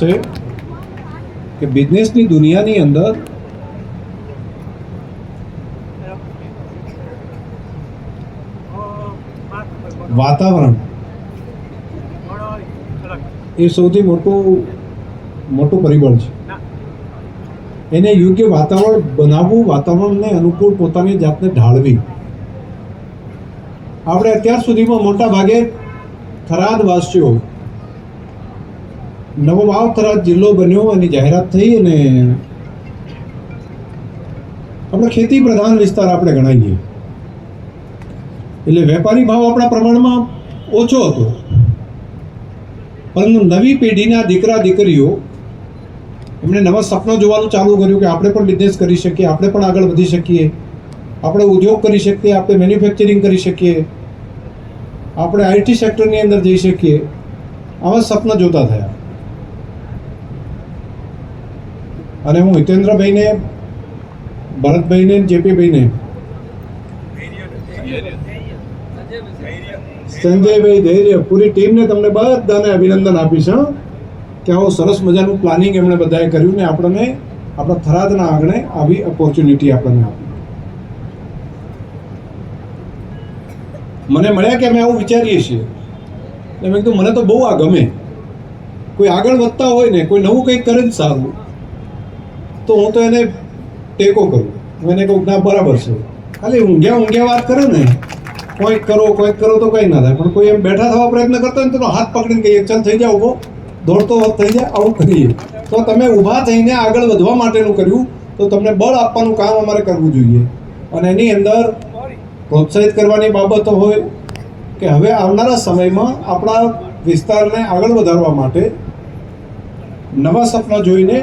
છે કે બિઝનેસની દુનિયાની અંદર વાતાવરણ એ સૌથી મોટું મોટું પરિબળ છે. એને યોગ્ય વાતાવરણ, બનાવવું વાતાવરણને અનુકૂળ પોતાની જાતને ઢાળવી. આપણે અત્યાર સુધીમાં મોટા ભાગે થરાદ વાસીઓ નવો વાવ થરાદ જિલ્લો બન્યો એની જાહેરાત થઈ અને આપણે ખેતી પ્રધાન વિસ્તાર આપણે ગણાવીએ. એટલે વેપારી ભાવ આપણા પ્રમાણમાં ઓછો હતો. પરંતુ નવી પેઢીના દીકરા, દીકરીઓ એમણે નવા સપનો જોવાનું ચાલુ કર્યું કે આપણે પણ બિઝનેસ કરી શકીએ, આપણે પણ આગળ વધી શકીએ. આપણે ઉદ્યોગ કરી શકીએ, આપણે મેન્યુફેક્ચરિંગ કરી શકીએ. આપણે આઈટી સેક્ટરની અંદર જઈ શકીએ. આવા સપના જોતા થયા. અને હું હિતેન્દ્રભાઈને, ભરતભાઈને જેપીભાઈને. સંજયભાઈ ધૈર્ય, પૂરી ટીમને તમને બધાને અભિનંદન આપીશ કે આવું સરસ મજાનું પ્લાનિંગ એમણે બધાએ કર્યું ને આપણને, આપણા થરાદના આંગણે આવી ઓપોર્ચ્યુનિટી આપણને આપી. મને મળ્યા કે અમે આવું વિચારીએ છીએ? એટલે મેં કીધું, મને તો બહુ આ ગમે. કોઈ આગળ વધતા હોય ને, કોઈ નવું કંઈક કરે જ સારું. તો હું તો એને ટેકો કરું. હું એને કહું, ના, બરાબર છે. ખાલી ઊંઘ્યા ઊંઘ્યા વાત કરે ને, કોઈક કરો કોઈક કરો તો કંઈ ના થાય. પણ કોઈ એમ બેઠા થવા પ્રયત્ન કરતો ને તો હાથ પકડીને કહીએ, ચાલ, થઈ જાઓ ઊભો. દોડતો થઈ જાય આવું કરીએ. તો તમે ઊભા થઈને આગળ વધવા માટેનું કર્યું, તો તમને બળ આપવાનું કામ અમારે કરવું જોઈએ. અને એની અંદર પ્રોત્સાહિત કરવાની બાબતો હોય કે હવે આવનારા સમયમાં આપણા વિસ્તારને આગળ વધારવા માટે નવા સપના જોઈને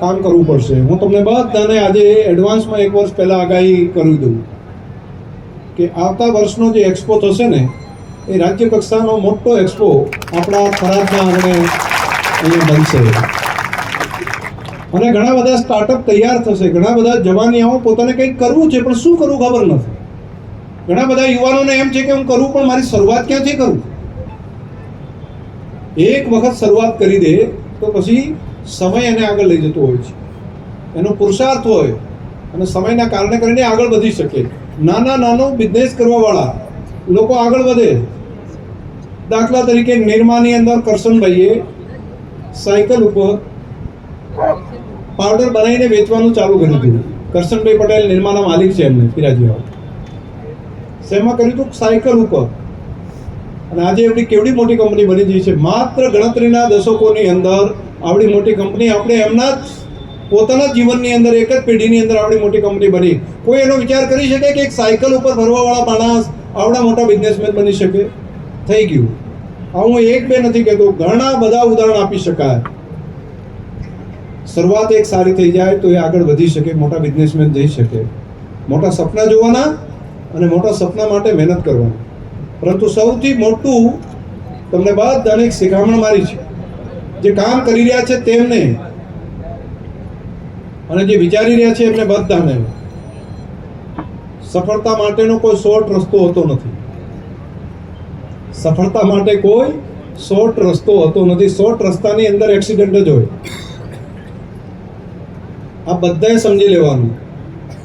કામ કરવું પડશે. હું તમને બધાને આજે એડવાન્સમાં એક વર્ષ પહેલાં આગાહી કરી દઉં કે આવતા વર્ષનો જે એક્સપો થશે ને, એ રાજ્ય કક્ષાનો મોટો એક્સપો આપણા થરાદના આંગણે અહીંયા બનશે. અને ઘણા બધા સ્ટાર્ટઅપ તૈયાર થશે. ઘણા બધા જવાનિયાઓ પોતાને કંઈક કરવું છે, પણ શું કરવું ખબર નથી. ઘણા બધા યુવાનોને એમ છે કે હું કરું, પણ મારી શરૂઆત ક્યાંથી કરું? એક વખત શરૂઆત કરી દે, તો પછી સમય એને આગળ લઈ જતો હોય છે. એનો પુરુષાર્થ હોય અને સમયના કારણે કરીને આગળ વધી શકે. નાના નાનો બિઝનેસ કરવાવાળા લોકો આગળ વધે. દાખલા તરીકે નિરમાની અંદર કરશનભાઈએ સાયકલ ઉપર પાવડર બનાવીને વેચવાનું ચાલુ કરી દીધું કરશનભાઈ પટેલ નિર્માના માલિક છે એમને પિરાજીવાળા શેમાં કર્યું હતું? સાયકલ ઉપર. અને આજે એવડી કેવડી મોટી કંપની બની ગઈ છે. માત્ર ગણતરીના દશકોની અંદર આવડી મોટી કંપની, આપણે એમના જ પોતાના જીવનની અંદર એક જ પેઢીની અંદર આવડી મોટી કંપની બની. કોઈ એનો વિચાર કરી શકે કે એક સાયકલ ઉપર ફરવાવાળા માણસ આવડા મોટા બિઝનેસમેન બની શકે? થઈ ગયું. આ હું એક બે નથી કહેતો, ઘણા બધા ઉદાહરણ આપી શકાય. શરૂઆત એક સારી થઈ જાય તો એ આગળ વધી શકે, મોટા બિઝનેસમેન જઈ શકે. મોટા સપના જોવાના અને મોટા સપના માટે મહેનત કરવાની. પરંતુ સૌથી મોટું તમને બધાને એક શિખામણ મારી છે. જે કામ કરી રહ્યા છે તેમને અને જે વિચારી રહ્યા છે એમને બધાને સફળતા માટેનો કોઈ શોર્ટ રસ્તો હોતો નથી. સફળતા માટે કોઈ શોર્ટ રસ્તો હોતો નથી. શોર્ટ રસ્તાની અંદર એક્સિડન્ટ જ હોય. આ બધાએ સમજી લેવાનું.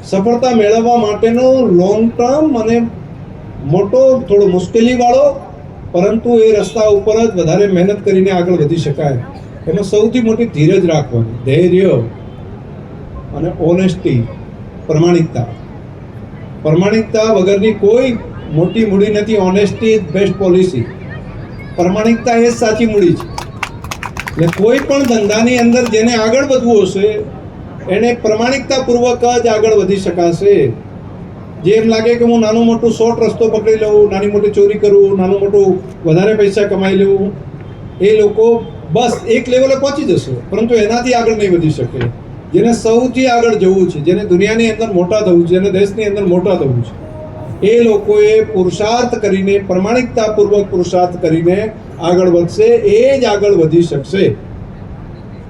સફળતા મેળવવા માટેનો લોંગ ટર્મ અને મોટો, થોડો મુશ્કેલીવાળો પરંતુ એ રસ્તા ઉપર જ વધારે મહેનત કરીને આગળ વધી શકાય. એમાં સૌથી મોટી ધીરજ રાખવાની, ધૈર્ય અને ઓનેસ્ટી પ્રમાણિકતા. પ્રમાણિકતા વગરની કોઈ મોટી મૂડી નથી ઓનેસ્ટી ઇઝ બેસ્ટ પોલિસી પ્રમાણિકતા એ સાચી મૂડી છે. એટલે કોઈ પણ ધંધાની અંદર જેને આગળ વધવું હશે, એને પ્રમાણિકતાપૂર્વક જ આગળ વધી શકાશે. જે એમ લાગે કે હું નાનું મોટું શોર્ટ રસ્તો પકડી લઉં, નાની મોટી ચોરી કરું, નાનું મોટું વધારે પૈસા કમાઈ લઉં, એ લોકો બસ એક લેવલે પહોંચી જશે. પરંતુ એનાથી આગળ નહીં વધી શકે. જેને સૌથી આગળ જવું છે, જેને દુનિયાની અંદર મોટા થવું છે, જેને દેશની અંદર મોટા થવું છે, એ લોકોએ પુરુષાર્થ કરીને, પ્રમાણિકતાપૂર્વક પુરુષાર્થ કરીને આગળ વધશે, એ જ આગળ વધી શકશે.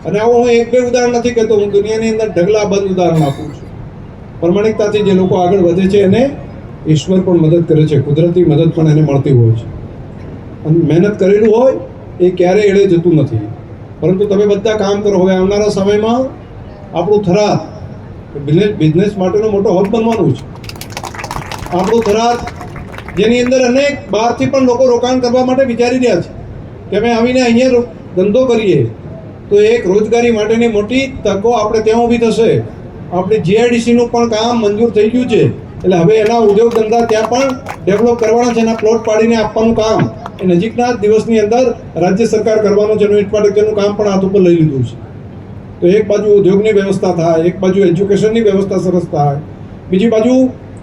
અને આવું હું એક બે ઉદાહરણ નથી કહેતો, હું દુનિયાની અંદર ઢગલાબંધ ઉદાહરણ આપું છું. પ્રમાણિકતાથી જે લોકો આગળ વધે છે એને ઈશ્વર પણ મદદ કરે છે, કુદરતી મદદ પણ એને મળતી હોય છે. અને મહેનત કરેલું હોય એ ક્યારેય એળે જતું નથી. પરંતુ તમે બધા કામ કરો, હવે આવનારા સમયમાં આપણું થરાદ બિઝનેસ બિઝનેસ માટેનો મોટો હબ બનવાનું છે. આપણું થરાદ જેની અંદર અનેક બહારથી પણ લોકો રોકાણ કરવા માટે વિચારી રહ્યા છે કે અમે આવીને અહીંયા ધંધો કરીએ, તો એક રોજગારી માટેની મોટી તકો આપણે ત્યાં ઊભી થશે. આપણે જીઆઈડીસીનું પણ કામ મંજૂર થઈ ગયું છે. એટલે હવે એના ઉદ્યોગ ધંધા ત્યાં પણ ડેવલપ કરવાના છે એના પ્લોટ પાડીને આપવાનું કામ. એ નજીકના દિવસની અંદર રાજ્ય સરકાર કરવાનું છે એનું ઇન્ફ્રાસ્ટ્રક્ચરનું કામ પણ હાથ ઉપર લઈ લીધું છે. તો એક બાજુ ઉદ્યોગની વ્યવસ્થા થાય, એક બાજુ એજ્યુકેશનની વ્યવસ્થા સરસ થાય. બીજી બાજુ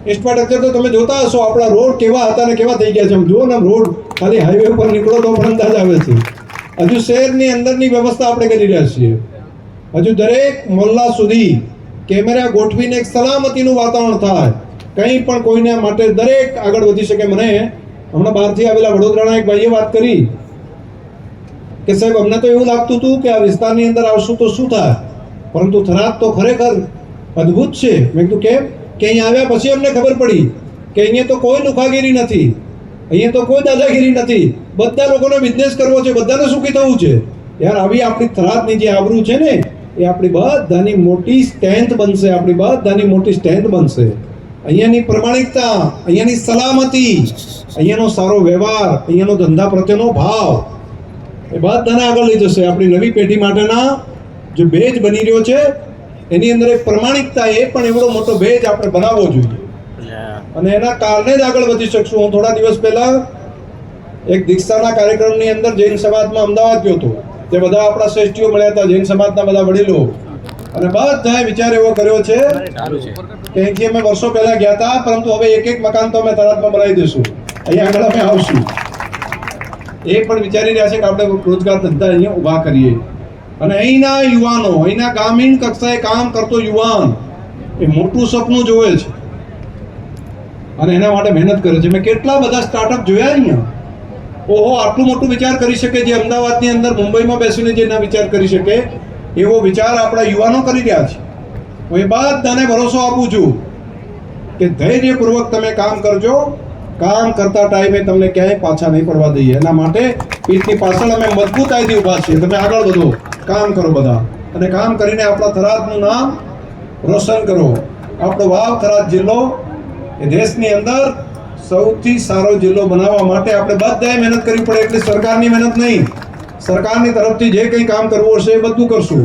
ઇન્ફ્રાસ્ટ્રક્ચર તો તમે જોતા હશો, આપણા રોડ કેવા હતા ને કેવા થઈ ગયા છે. જુઓ ને રોડ, ખાલી હાઈવે ઉપર નીકળો તો પણ અંદાજ આવે છે. હજુ શહેરની અંદરની વ્યવસ્થા આપણે કરી રહ્યા છીએ. હજુ દરેક મોહલ્લા સુધી કેમેરા ગોઠવીને એક સલામતીનું વાતાવરણ થાય. કંઈ પણ કોઈને માટે દરેક આગળ વધી શકે. મને હમણાં બહારથી આવેલા વડોદરાના એક ભાઈએ વાત કરી કે, સાહેબ, અમને તો એવું લાગતું હતું કે આ વિસ્તારની અંદર આવશું તો શું થાય? પરંતુ થરાદ તો ખરેખર અદ્ભુત છે. મેં કીધું, કેમ? કે અહીંયા આવ્યા પછી અમને ખબર પડી કે અહીંયા તો કોઈ લુખાગીરી નથી. અહીંયા તો કોઈ દાદાગીરી નથી. બધા લોકોને બિઝનેસ કરવો છે. બધાને સુખી થવું છે. યાર, આવી આપણી થરાદની જે આબરૂ છે ને એ આપણી બધાની મોટી સ્ટ્રેન્થ બનશે આપણી બધાની મોટી સ્ટ્રેન્થ બનશે. અહીંયાની પ્રમાણિકતા અહીંયાની સલામતી અહીંયાનો સારો વ્યવહાર અહીંયાનો ધંધા પ્રત્યેનો ભાવ એ બધાને આગળ લઈ જશે. આપણી નવી પેઢી માટેના જે ભેજ બની રહ્યો છે એની અંદર એક પ્રમાણિકતા એ પણ એવડો મોટો ભેજ આપણે બનાવવો જોઈએ. અને એના કારણે જ આગળ વધી શકશું. હું થોડા દિવસ પહેલા એક દીક્ષાના કાર્યક્રમની અંદર જૈન સમાજમાં અમદાવાદ ગયો હતો. તે બધા આપણા શ્રેષ્ઠીઓ મળ્યા હતા, જૈન સમાજના બધા વડીલો. અને બધાએ વિચાર એવો કર્યો છે કે અહીંથી અમે વર્ષો પહેલા ગયા હતા, પરંતુ હવે એક એક મકાન તો અમે તરતમાં બનાવી દઈશું. અહીંયા આગળ અમે આવશું. એ પણ વિચારી રહ્યા છે કે આપણે રોજગાર ધંધા અહીંયા ઊભા કરીએ. અને અહીંના યુવાનો, અહીંના ગ્રામીણ કક્ષાએ કામ કરતો યુવાન એ મોટું સપનું જોવે છે. અને એના માટે મહેનત કરે છે. મેં કેટલા બધા સ્ટાર્ટઅપ જોયા અહીંયા. ઓહો, આટલું મોટું વિચાર કરી શકે જે અમદાવાદની અંદર મુંબઈમાં બેસીને જે ના વિચાર કરી શકે, એવો વિચાર આપણા યુવાનો કરી રહ્યા છે. હું એ બધાને ભરોસો આપું છું કે ધૈર્યપૂર્વક તમે કામ કરજો. કામ કરતા ટાઈમે તમને ક્યાંય પાછા નહીં પડવા દઈએ. એના માટે પીઠની પાછળ અમે મજબૂતાઈથી ઊભા છીએ. તમે આગળ વધો. કામ કરો બધા. અને કામ કરીને આપણા થરાદનું નામ રોશન કરો. આપણો વાવ થરાદ જિલ્લો એ દેશની અંદર સૌથી સારો જિલ્લો બનાવવા માટે આપણે બધાએ મહેનત કરવી પડે, એટલે સરકારની મહેનત નહીં. સરકારની તરફથી જે કંઈ કામ કરવું હશે એ બધું કરશું.